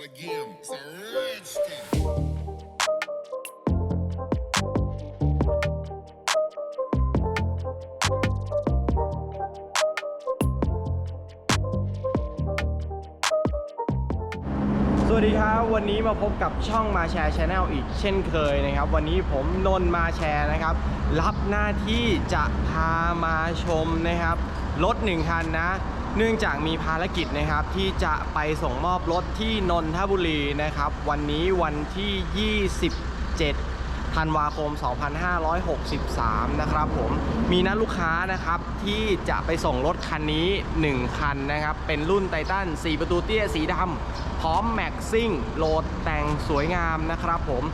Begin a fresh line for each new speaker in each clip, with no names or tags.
start again. It's a rich thing.
สวัสดีครับวันนี้มาพบกับช่องมาแชร์ชาแนลอีกเช่นเคยนะครับ วันนี้ผมนนท์มาแชร์นะครับ รับหน้าที่จะพามาชมนะครับ รถหนึ่งคันนะ เนื่องจากมีภารกิจนะครับที่จะไปส่งมอบรถที่นนทบุรีนะครับ วันนี้วันที่ 27 ธันวาคม 2563 นะครับผมมีนัดลูกค้านะครับที่จะไปส่งรถคันนี้ 1 คันนะครับ เป็นรุ่นไททัน4 ประตูเตี้ยสีดำพร้อมแม็กซิ่งโหลดแต่งสวยงามนะครับผม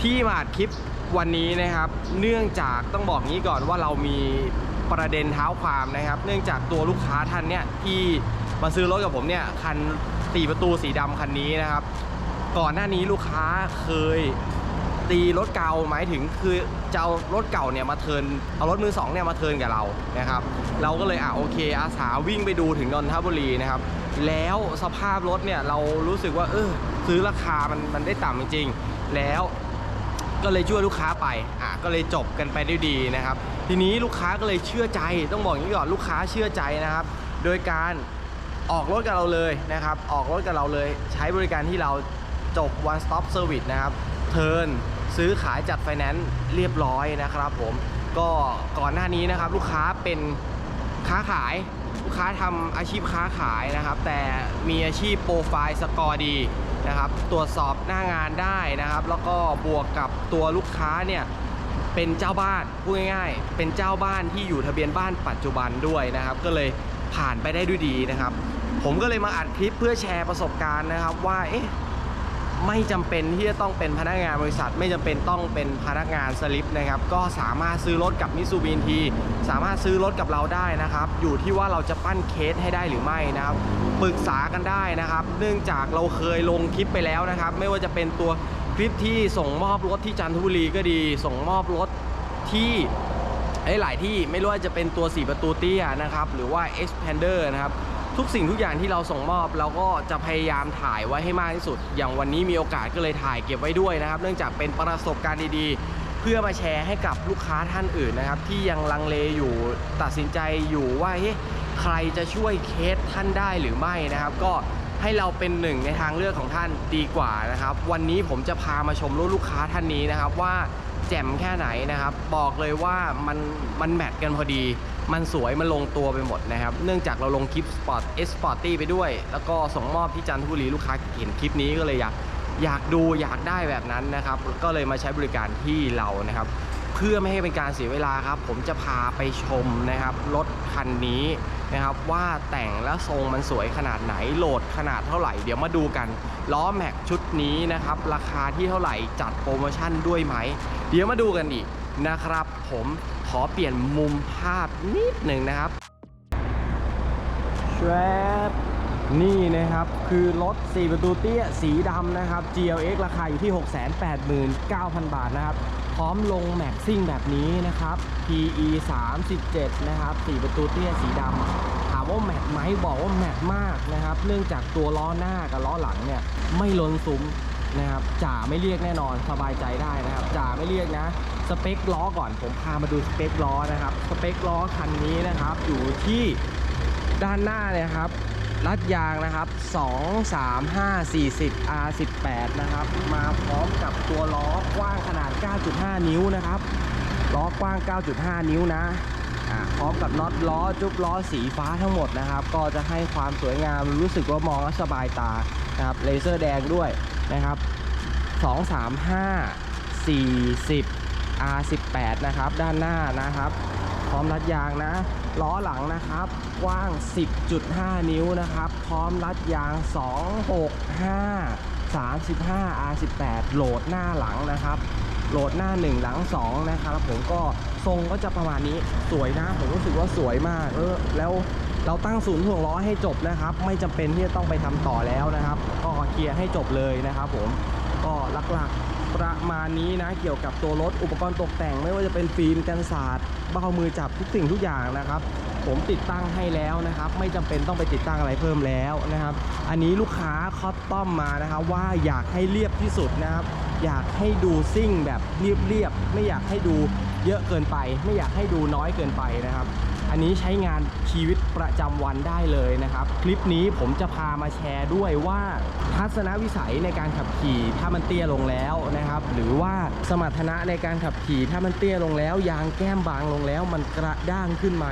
ที่มาอัดคลิปวันนี้นะครับ เนื่องจากต้องบอกงี้ก่อนว่าเรามี ประเด็นเท้าความนะครับ เนื่องจากตัวลูกค้าท่านเนี่ยที่มาซื้อรถกับผมเนี่ยคัน4ประตูสีดำคันนี้นะครับ ก่อนหน้านี้ลูกค้าเคยตีรถเก่าหมายถึงคือจะเอารถเก่าเนี่ยมาเทินเอารถมือสองเนี่ยมาเทินกับเรานะครับ เราก็เลยอะโอเค อาสาวิ่งไปดูถึงนนทบุรีนะครับ แล้วสภาพรถเนี่ยเรารู้สึกว่าเออซื้อราคามันมันได้ต่ำจริงๆแล้วก็เลยช่วยลูกค้าไปอะก็เลยจบกันไปด้วยดีนะครับ ทีนี้ลูกค้าก็เลยเชื่อใจ ต้องบอกอย่างนี้ก่อนลูกค้าเชื่อใจนะครับ โดยการออกรถกับเราเลยนะครับ ออกรถกับเราเลย ใช้บริการที่เราจบ one stop service นะครับ เทิร์นซื้อขายจัดไฟแนนซ์เรียบร้อยนะครับ ผมก็ก่อนหน้านี้นะครับ ลูกค้าเป็นค้าขายลูกค้าทำอาชีพค้าขายนะครับ แต่มีอาชีพโปรไฟล์สกอร์ดีนะครับ ตรวจสอบหน้างานได้นะครับ แล้วก็บวกกับตัวลูกค้าเนี่ย เป็นเจ้าบ้านพูดง่ายๆ เป็นเจ้าบ้านที่อยู่ทะเบียนบ้านปัจจุบันด้วยนะครับ ก็เลยผ่านไปได้ด้วยดีนะครับ ผมก็เลยมาอัดคลิปเพื่อแชร์ประสบการณ์นะครับว่าเอ๊ะไม่จำเป็นที่จะต้องเป็นพนักงานบริษัท ไม่จำเป็นต้องเป็นพนักงานสลิปนะครับ ก็สามารถซื้อรถกับมิซูบินทีสามารถซื้อรถกับเราได้นะครับ อยู่ที่ว่าเราจะปั้นเคสให้ได้หรือไม่นะครับปรึกษากันได้นะครับ เนื่องจากเราเคยลงคลิปไปแล้วนะครับ ไม่ว่าจะเป็นตัว คลิปที่ส่งมอบรถที่จันทบุรีก็ดี ส่งมอบรถที่เอ้หลายที่ไม่รู้ว่าจะเป็นตัว 4 ประตูเตี้ยนะครับ หรือว่า expander นะครับ ทุกสิ่งทุกอย่างที่เราส่งมอบเราก็จะพยายามถ่ายไว้ให้มากที่สุด อย่างวันนี้มีโอกาสก็เลยถ่ายเก็บไว้ด้วยนะครับ เนื่องจากเป็นประสบการณ์ดีๆ เพื่อมาแชร์ให้กับลูกค้าท่านอื่นนะครับ ที่ยังลังเลอยู่ตัดสินใจอยู่ว่าเฮ้ยใครจะช่วยเคสท่านได้หรือไม่นะครับ ก็ ให้เราเป็นหนึ่งในทางเลือกของท่านดีกว่านะครับ วันนี้ผมจะพามาชมรถลูกค้าท่านนี้นะครับว่าแจ่มแค่ไหนนะครับ บอกเลยว่ามันมันแมทกันพอดี มันสวยมันลงตัวไปหมดนะครับ เนื่องจากเราลงคลิปสปอร์ตเอสปอร์ตี้ไปด้วย แล้วก็ส่งมอบที่จันทบุรีลูกค้าเห็นคลิปนี้ก็เลยอยากอยากดูอยากได้แบบนั้นนะครับ ก็เลยมาใช้บริการที่เรานะครับ เพื่อไม่ให้เป็นการเสียเวลาครับ ผมจะพาไปชมนะครับรถคันนี้นะครับว่าแต่งและทรงมันสวยขนาดไหนโหลดขนาดเท่าไหร่เดี๋ยวมาดูกันล้อแม็กชุดนี้นะครับราคาที่เท่าไหร่จัดโปรโมชั่นด้วยไหม เดี๋ยวมาดูกันอีกนะครับ ผมขอเปลี่ยนมุมภาพนิดหนึ่งนะครับแชบนี่นะครับคือรถ 4 ประตูเตี้ยสีดำนะครับ GLX ราคาอยู่ที่ 689,000 บาทนะครับ พร้อมลงแม็กซิ่งแบบนี้นะครับ PE 37นะครับ4ประตูเตี้ยสีดำถามว่าแมทไหมบอกว่าแมทมากนะครับ เนื่องจากตัวล้อหน้ากับล้อหลังเนี่ยไม่ล้นซุ้มนะครับจ่าไม่เรียกแน่นอนสบายใจได้นะครับจ่าไม่เรียกนะสเปคล้อก่อนผมพามาดูสเปคล้อนะครับสเปคล้อคันนี้นะครับ อยู่ที่ด้านหน้าเนี่ยครับ รัดยางนะครับ 2 3 5 40 R 18 นะครับ มาพร้อมกับตัวล้อกว้างขนาด 9.5 นิ้วนะครับ ล้อกว้าง 9.5 นิ้วนะพร้อมกับน็อตล้อจุ๊บล้อสีฟ้าทั้งหมดนะครับ ก็จะให้ความสวยงามรู้สึกว่ามองแล้วสบายตานะครับเลเซอร์แดงด้วยนะครับ 2 3 5 40 R 18 นะครับ ด้านหน้านะครับ พร้อมรัดยางนะ ล้อหลังนะครับ กว้าง 10.5 นิ้วนะครับ พร้อมรัดยาง 265 35 R18 โหลดหน้าหลังนะครับ โหลดหน้า 1 หลัง 2 นะครับผมก็ทรงก็จะประมาณนี้สวยนะ ผมรู้สึกว่าสวยมากเออแล้วเราตั้งศูนย์ถ่วงล้อให้จบนะครับ ไม่จำเป็นที่จะต้องไปทำต่อแล้วนะครับ ก็เคลียร์ให้จบเลยนะครับผมก็หลักๆ ประมาณนี้นะเกี่ยวกับตัวรถอุปกรณ์ตกแต่ง ไม่ว่าจะเป็นฟิล์มกันศาสตร์เบ้ามือจับทุกสิ่งทุกอย่างนะครับ ผมติดตั้งให้แล้วนะครับ ไม่จำเป็นต้องไปติดตั้งอะไรเพิ่มแล้วนะครับ อันนี้ลูกค้าคอสตอมมานะครับว่าอยากให้เรียบที่สุดนะครับ อยากให้ดูซิ่งแบบเรียบๆไม่อยากให้ดูเยอะเกินไป ไม่อยากให้ดูน้อยเกินไปนะครับ อันนี้ใช้งานชีวิตประจำวันได้เลยนะครับ คลิปนี้ผมจะพามาแชร์ด้วยว่า ทัศนวิสัยในการขับขี่ถ้ามันเตี้ยลงแล้วนะครับ หรือว่าสมรรถนะในการขับขี่ถ้ามันเตี้ยลงแล้ว ยางแก้มบางลงแล้ว มันกระด้างขึ้นไหม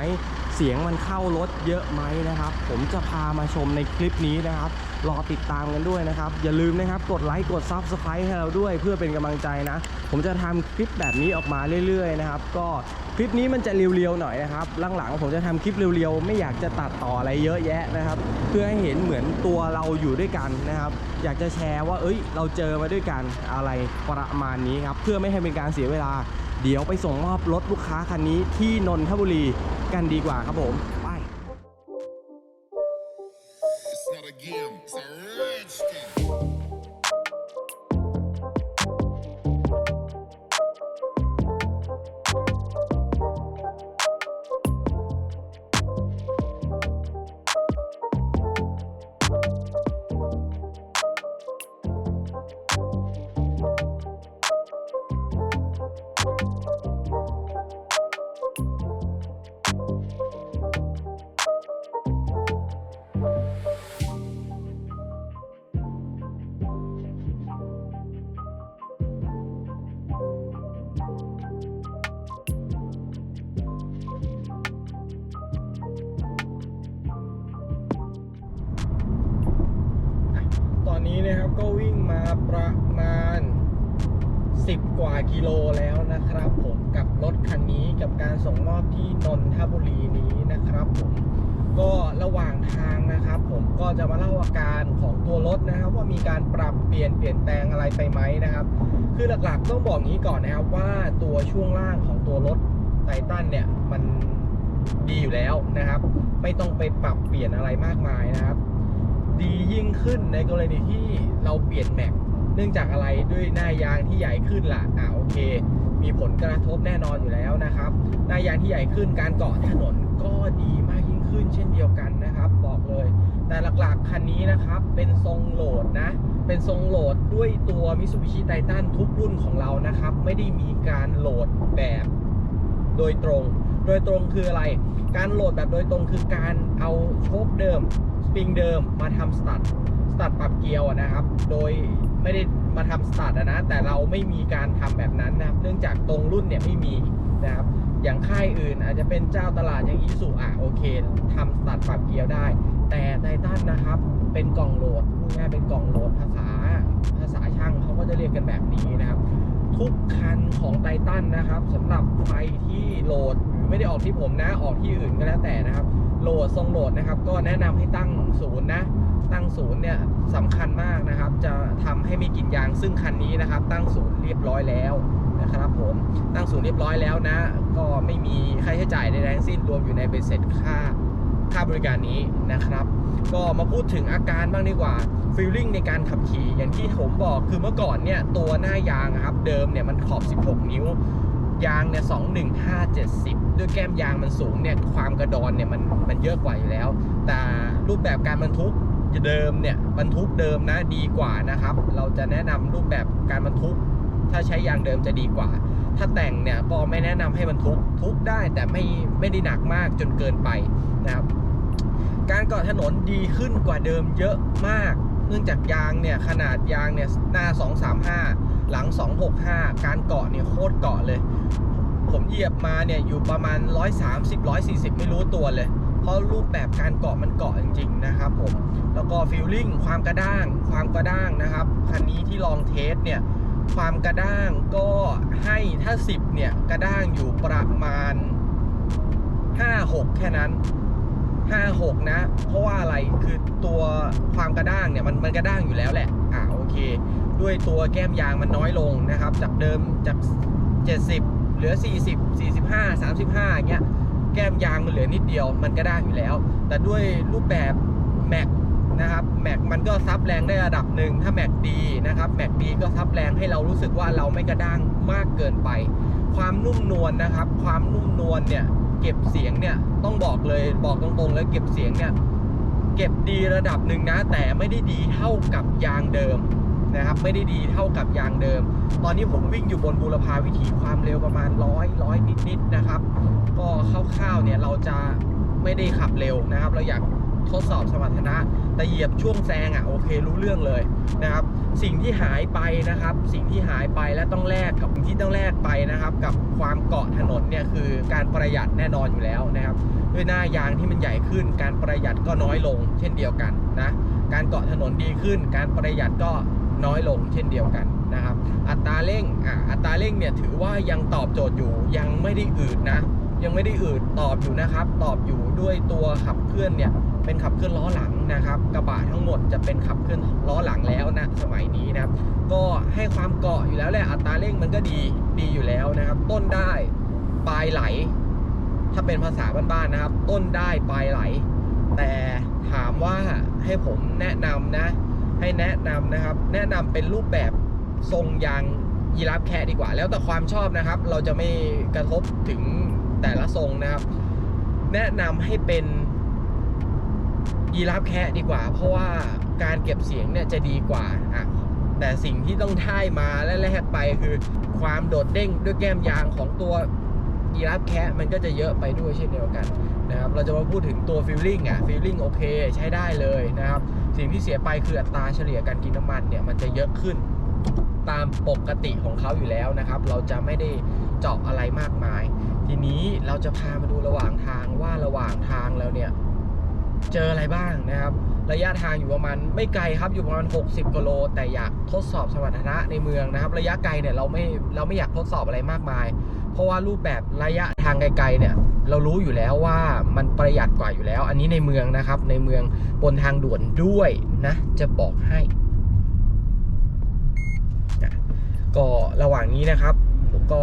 เสียงมันเข้ารถเยอะไหมนะครับ ผมจะพามาชมในคลิปนี้นะครับ รอติดตามกันด้วยนะครับ อย่าลืมนะครับกดไลค์กด Subscribe ให้เราด้วยเพื่อเป็นกำลังใจนะ ผมจะทำคลิปแบบนี้ออกมาเรื่อยๆนะครับ ก็คลิปนี้มันจะเรียวๆหน่อยนะครับหลังๆผมจะทำคลิปเรียวๆ ไม่อยากจะตัดต่ออะไรเยอะแยะนะครับ เพื่อให้เห็นเหมือนตัวเราอยู่ด้วยกันนะครับ อยากจะแชร์ว่าเอ้ย เราเจอมาด้วยกันอะไรประมาณนี้ครับเพื่อไม่ให้เป็นการเสียเวลา เดี๋ยวไปส่งมอบรถลูกค้าคันนี้ที่นนทบุรีกันดีกว่าครับผม แล้วนะครับ ผมกับรถคันนี้กับการส่งมอบที่นนทบุรีนี้นะครับผมก็ระหว่างทางนะครับ ผมก็จะมาเล่าอาการของตัวรถนะครับ ว่ามีการปรับเปลี่ยนเปลี่ยนแปลงอะไรไปไหมนะครับ คือหลักๆต้องบอกงี้ก่อนนะครับว่าตัวช่วงล่างของตัวรถไททันเนี่ยมันดีอยู่แล้วนะครับ ไม่ต้องไปปรับเปลี่ยนอะไรมากมายนะครับ ดียิ่งขึ้นในกรณีที่เราเปลี่ยนแม็ก เนื่องจากอะไรด้วยหน้ายางที่ใหญ่ขึ้นล่ะอ่าโอเค มีผลกระทบแน่นอนอยู่แล้วนะครับ หน้ายางที่ใหญ่ขึ้นการเกาะถนนก็ดีมากยิ่งขึ้นเช่นเดียวกันนะครับ บอกเลย แต่หลักๆคันนี้นะครับ เป็นทรงโหลดนะ เป็นทรงโหลดด้วยตัว Mitsubishi Titan ทุกรุ่นของเรานะครับ ไม่ได้มีการโหลดแบบโดยตรง โดยตรงคืออะไร การโหลดแบบโดยตรงคือการเอาโชคเดิม สปริงเดิมมาทำสตัดสตัดปรับเกียร์นะครับ โดย ไม่ได้มาทำสตัดอะนะ แต่เราไม่มีการทำแบบนั้นนะครับ เนื่องจากตรงรุ่นเนี่ยไม่มีนะครับ อย่างค่ายอื่นอาจจะเป็นเจ้าตลาดอย่างอีสุอะโอเคทำสตัดปรับเกียร์ได้ แต่ไททันนะครับ เป็นกล่องโหลดพูดง่ายเป็นกล่องโหลดภาษาภาษาช่างเขาก็จะเรียกกันแบบนี้นะครับ ทุกคันของไททันนะครับสำหรับใครที่โหลดไม่ได้ออกที่ผมนะออกที่อื่นก็แล้วแต่นะครับ โหลดทรงโหลดนะครับ ก็แนะนำให้ตั้งศูนย์นะ ตั้งศูนย์เนี่ยสำคัญมากนะครับ จะทำให้ไม่กินยางซึ่งคันนี้นะครับ ตั้งศูนย์เรียบร้อยแล้วนะครับผมตั้งศูนย์เรียบร้อยแล้วนะ ก็ไม่มีค่าใช้จ่ายใดๆทั้งสิ้นรวมอยู่ในเบ็ดเสร็จค่าค่าบริการนี้นะครับ ก็มาพูดถึงอาการบ้างดีกว่าฟีลลิ่งในการขับขี่อย่างที่ผมบอกคือเมื่อก่อนเนี่ยตัวหน้ายางครับเดิมเนี่ยมันขอบ 16 นิ้วยางเนี่ย21570ด้วยแก้มยางมันสูงเนี่ยความกระดอนเนี่ยมันมันเยอะกว่าอยู่แล้ว แต่รูปแบบการบรรทุก เดิมเนี่ยบรรทุกเดิมนะดีกว่านะครับ เราจะแนะนำรูปแบบการบรรทุก ถ้าใช้ยางเดิมจะดีกว่า ถ้าแต่งเนี่ยก็ไม่แนะนำให้บรรทุกทุกได้แต่ไม่ไม่ได้หนักมากจนเกินไปนะครับ การเกาะถนนดีขึ้นกว่าเดิมเยอะมาก เนื่องจากยางเนี่ยขนาดยางเนี่ยหน้า 235 หลัง 265 การเกาะเนี่ยโคตรเกาะเลย ผมเหยียบมาเนี่ยอยู่ประมาณ 130 140 ไม่รู้ตัวเลย เพราะรูปแบบการเกาะมันเกาะจริง ๆ นะครับผมแล้วก็ฟิลลิ่งความกระด้าง ความกระด้างนะครับคันนี้ที่ลองเทสเนี่ยความกระด้างก็ให้ถ้า 10 เนี่ย กระด้างอยู่ประมาณ 5-6 แค่นั้น 5-6 นะ เพราะว่าอะไรคือตัวความกระด้างเนี่ยมันมันกระด้างอยู่แล้วแหละอ่าโอเค ด้วยตัวแก้มยางมันน้อยลงนะครับ จากเดิมจาก 70 เหลือ 40 45 35อย่างเงี้ย แก้มยางมันเหลือนิดเดียว มันกระด้อยู่แล้ว แต่ด้วยรูปแบบแม็กนะครับแม็กมันก็ซับแรงได้ระดับหนึ่งถ้าแม็กดีนะครับแม็กดีก็ซับแรงให้เรารู้สึกว่าเราไม่กระด้างมากเกินไป ความนุ่มนวลนะครับ ความนุ่มนวลเนี่ยเเก็บเสียงเนี่ยต้องบอกเลยบอกตรงๆเลยเก็บเสียงเนี่ยเก็บดีระดับหนึ่งนะ แต่ไม่ได้ดีเท่ากับยางเดิม นะครับไม่ได้ดีเท่ากับยางเดิม ตอนนี้ผมวิ่งอยู่บนบูรพาวิถีความเร็วประมาณร้อยร้อยนิดๆนะครับ ก็คร่าวๆเนี่ยเราจะไม่ได้ขับเร็วนะครับ เราอยากทดสอบสมรรถนะ แต่เหยียบช่วงแซงอะโอเครู้เรื่องเลยนะครับ สิ่งที่หายไปนะครับ สิ่งที่หายไปและต้องแลกกับสิ่งที่ต้องแลกไปนะครับ กับความเกาะถนนเนี่ยคือการประหยัดแน่นอนอยู่แล้วนะครับ ด้วยหน้ายางที่มันใหญ่ขึ้น การประหยัดก็น้อยลง เช่นเดียวกันนะ การเกาะถนนดีขึ้น การประหยัดก็ น้อยลงเช่นเดียวกันนะครับ อัตราเร่งอะอัตราเร่งเนี่ยถือว่ายังตอบโจทย์อยู่ยังไม่ได้อืดนะ ยังไม่ได้อืดตอบอยู่นะครับ ตอบอยู่ด้วยตัวขับเคลื่อนเนี่ยเป็นขับเคลื่อนล้อหลังนะครับ กระบะทั้งหมดจะเป็นขับเคลื่อนล้อหลังแล้วนะสมัยนี้นะครับ ก็ให้ความเกาะอยู่แล้วแหละอัตราเร่งมันก็ดีดีอยู่แล้วนะครับ ต้นได้ปลายไหล ถ้าเป็นภาษาบ้านๆนะครับ ต้นได้ปลายไหล แต่ถามว่าให้ผมแนะนำนะ ให้แนะนำนะครับ แนะนำเป็นรูปแบบทรงยางยีราฟแคะดีกว่า แล้วแต่ความชอบนะครับ เราจะไม่กระทบถึงแต่ละทรงนะครับ แนะนำให้เป็นยีราฟแคะดีกว่า เพราะว่าการเก็บเสียงเนี่ยจะดีกว่าอะแต่สิ่งที่ต้องท่ายมาและแลกไปคือความโดดเด้งด้วยแก้มยางของตัวยีราฟแคะมันก็จะเยอะไปด้วยเช่นเดียวกันนะครับ เราจะมาพูดถึงตัวฟิลลิ่งอะฟิลลิ่งโอเค ใช้ได้เลยนะครับ สิ่งที่เสียไปคืออัตราเฉลี่ยการกินน้ำมันเนี่ยมันจะเยอะขึ้นตามปกติของเขาอยู่แล้วนะครับ เราจะไม่ได้เจาะอะไรมากมาย ทีนี้เราจะพามาดูระหว่างทางว่าระหว่างทางแล้วเนี่ย เจออะไรบ้างนะครับ ระยะทางอยู่ประมาณไม่ไกลครับอยู่ประมาณ 60กิโล แต่อยากทดสอบสมรรถนะในเมืองนะครับ ระยะไกลเนี่ยเราไม่เราไม่อยากทดสอบอะไรมากมาย เพราะว่ารูปแบบระยะทางไกลๆเนี่ย เรารู้อยู่แล้วว่ามันประหยัดกว่าอยู่แล้ว อันนี้ในเมืองนะครับ ในเมืองบนทางด่วนด้วยนะ จะบอกให้ก็ระหว่างนี้นะครับผมก็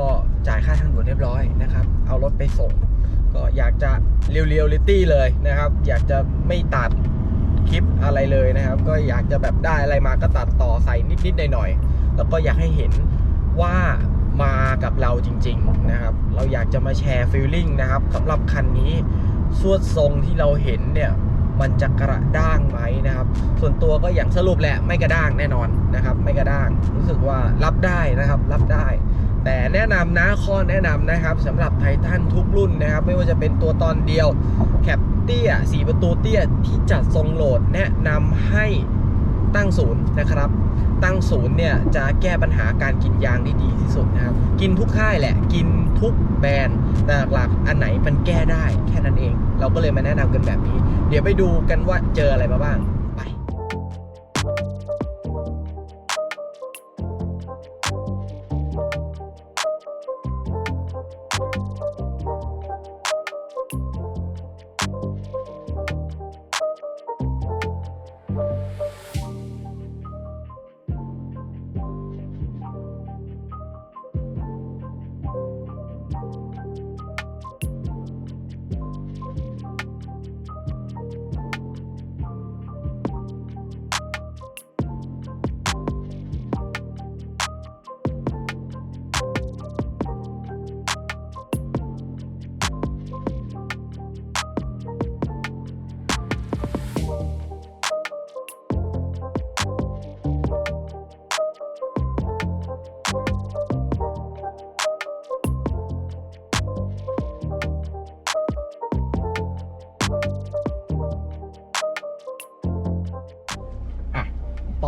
จ่ายค่าทางด่วนเรียบร้อยนะครับ เอารถไปส่ง ก็อยากจะเรียวเรียลิตี้เลยนะครับ อยากจะไม่ตัดคลิปอะไรเลยนะครับ ก็อยากจะแบบได้อะไรมาก็ตัดต่อใส่นิดๆหน่อยๆแล้วก็อยากให้เห็นว่า มากับเราจริง ๆนะครับ เราอยากจะมาแชร์ฟีลลิ่งนะครับสำหรับคันนี้สวดทรงที่เราเห็นเนี่ยมันจะกระด้างไหมนะครับ ส่วนตัวก็อย่างสรุปแหละไม่กระด้างแน่นอนนะครับ ไม่กระด้างรู้สึกว่ารับได้นะครับ รับได้ แต่แนะนำนะข้อแนะนำนะครับสำหรับไททันทุกรุ่นนะครับ ไม่ว่าจะเป็นตัวตอนเดียวแคปเตี้ยสีประตูเตี้ยที่จัดทรงโหลดแนะนำให้ ตั้งศูนย์นะครับ ตั้งศูนย์เนี่ยจะแก้ปัญหาการกินยางได้ดีที่สุดนะครับ กินทุกค่ายแหละ กินทุกแบรนด์ แต่หลักๆอันไหนมันแก้ได้แค่นั้นเอง เราก็เลยมาแนะนำกันแบบนี้ เดี๋ยวไปดูกันว่าเจออะไรมาบ้าง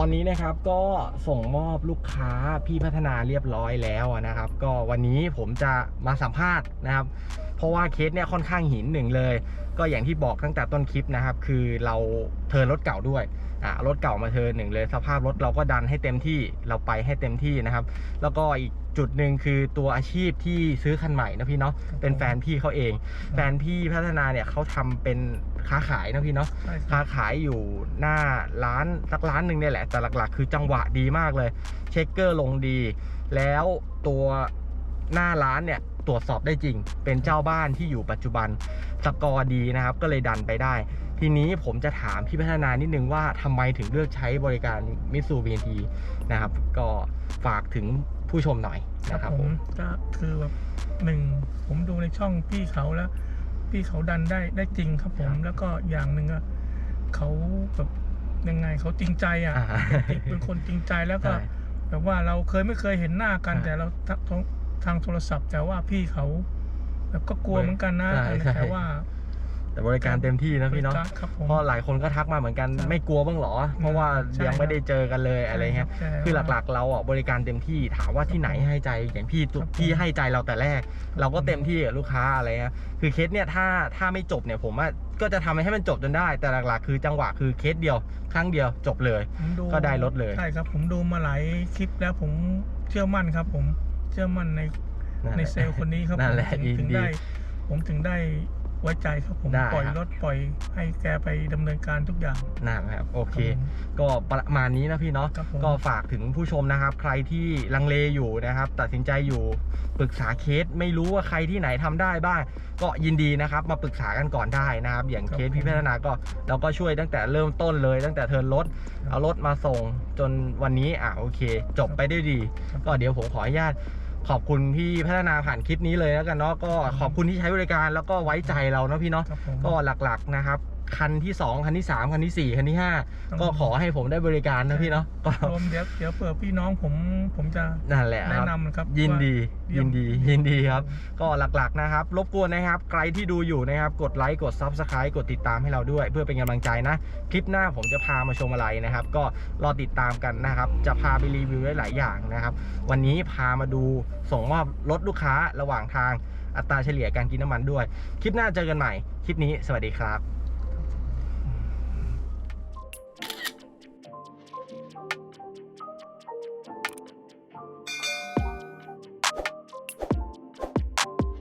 อนนี้นะครับก็ส่งมอบลูกค้าพี่พัฒนาเรียบร้อยแล้วนะครับ ก็วันนี้ผมจะมาสัมภาษณ์นะครับ เพราะว่าเคสเนี่ยค่อนข้างหินหนึ่งเลย ก็อย่างที่บอกตั้งแต่ต้นคลิปนะครับ คือเราเทินรถเก่าด้วยอะรถเก่ามาเทินหนึ่งเลย สภาพรถเราก็ดันให้เต็มที่เราไปให้เต็มที่นะครับ แล้วก็อีกจุดหนึ่งคือตัวอาชีพที่ซื้อคันใหม่นะพี่เนาะเป็นแฟนพี่เขาเอง แฟนพี่พัฒนาเนี่ยเขาทำเป็น ค้าขายนะพี่เนาะ
ใช่ครับ
ค้าขายอยู่หน้าร้านสักร้านหนึ่งเนี่ยแหละ แต่หลักๆ คือจังหวะดีมากเลย เช็คเกอร์ลงดี แล้วตัวหน้าร้านเนี่ยตรวจสอบได้จริง เป็นเจ้าบ้านที่อยู่ปัจจุบันสกอร์ดีนะครับ ก็เลยดันไปได้ ทีนี้ผมจะถามพี่พัฒนานิดนึงว่าทำไมถึงเลือกใช้บริการมิสูบีทีนะครับ ก็ฝากถึงผู้ชมหน่อยนะครับผม
ก็คือแบบหนึ่งผมดูในช่องพี่เขาแล้ว พี่เขาดันได้ได้จริงครับผม
ครับ
แล้วก็อย่างหนึ่งอะเขาแบบยังไงเขาจริงใจอะ
อ่า
เป็นเป็นคนจริงใจแล้วก็
ใช่
แบบว่าเราเคยไม่เคยเห็นหน้ากัน
อ่า
แต่เราทางทางโทรศัพท์ แต่ว่าพี่เขา แบบก็กลัวเหมือนกันนะ
ใช่ใช่
แต่ว่า
แต่บริการเต็มที่นะพี่เนาะ
บริการครับผม
เพราะหลายคนก็ทักมาเหมือนกัน
ครับ
ไม่กลัวบ้างเหรอ เพราะว่า
ใช่
ยังไม่ได้เจอกันเลยอะไรเงี้ย
ใช่รับ
คือหลักๆ เราอะบริการเต็มที่ถามว่าที่ไหนให้ใจอย่างพี่ตุ
ครับผม
พี่ให้ใจเราแต่แรก เราก็
ผม
เต็มที่กับลูกค้าอะไรเงี้ยคือเคสเนี่ยถ้าถ้าไม่จบเนี่ยผมว่าก็จะทำให้มันจบจนได้ แต่หลักๆ คือจังหวะคือเคสเดียวครั้งเดียวจบเลย
ผมดู
ก็ได้รถเลย
ใช่ครับผมดูมาหลายคลิปแล้วผมเชื่อมั่นครับ ผมเชื่อมั่นใน
นั่น
ใน
แหละ
เซลล์คนนี้ครับ
นั่นแหละ
ผมถึง
ยิ
ถึ
น
ง
ดี
ได้ ผมถึงได้ ไว้ใจครับผม
ได้
ปล่อย
ครับ
รถปล่อยให้แกไปดำเนินการทุกอย่าง
นั่นครับ โอเค
ครับผม
ก็ประมาณนี้นะพี่เนาะ
ครับผม
ก็ฝากถึงผู้ชมนะครับ ใครที่ลังเลอยู่นะครับ ตัดสินใจอยู่ปรึกษาเคสไม่รู้ว่าใครที่ไหนทำได้บ้าง ก็ยินดีนะครับ มาปรึกษากันก่อนได้นะครับ อย่างเคสพี่พัฒนาก็เราก็ช่วยตั้งแต่เริ่มต้นเลย ตั้งแต่เทิร์นรถ เอารถมาส่งจนวันนี้อะโอเค จบไปได้ดีก็เดี๋ยวผมขออนุญาต ขอบคุณพี่พัฒนาผ่านคลิปนี้เลยแล้วกันเนาะก็ขอบคุณที่ใช้บริการแล้วก็ไว้ใจเราเนาะพี่เนาะ
ครับผม
ก็หลักๆนะครับ คันที่ 2 คันที่ 3 คันทีสี่ 4 คันที่ 5 ก็ขอให้ผมได้บริการนะพี่เนาะก็
รวมเดี๋ยวเดี๋ยวเผื่อพี่น้องผมผมจะ
นั่นแหละค
แนะ
รับ
นำนะครับ
ยินดี
ว่าเยี่
ยิ
ยม
นดียินดีครับ ก็หลักๆนะครับ รบกวนนะครับ ใครที่ดูอยู่นะครับ กดไลค์กด Subscribe กดติดตามให้เราด้วย เพื่อเป็นกำลังใจนะ คลิปหน้าผมจะพามาชมอะไรนะครับ ก็รอติดตามกันนะครับ จะพาไปรีวิวได้หลายอย่างนะครับ วันนี้พามาดูส่งมอบรถลูกค้าระหว่างทางอัตราเฉลี่ยการกินน้ำมันด้วย คลิปหน้าเจอกันใหม่ คลิปนี้สวัสดีครับ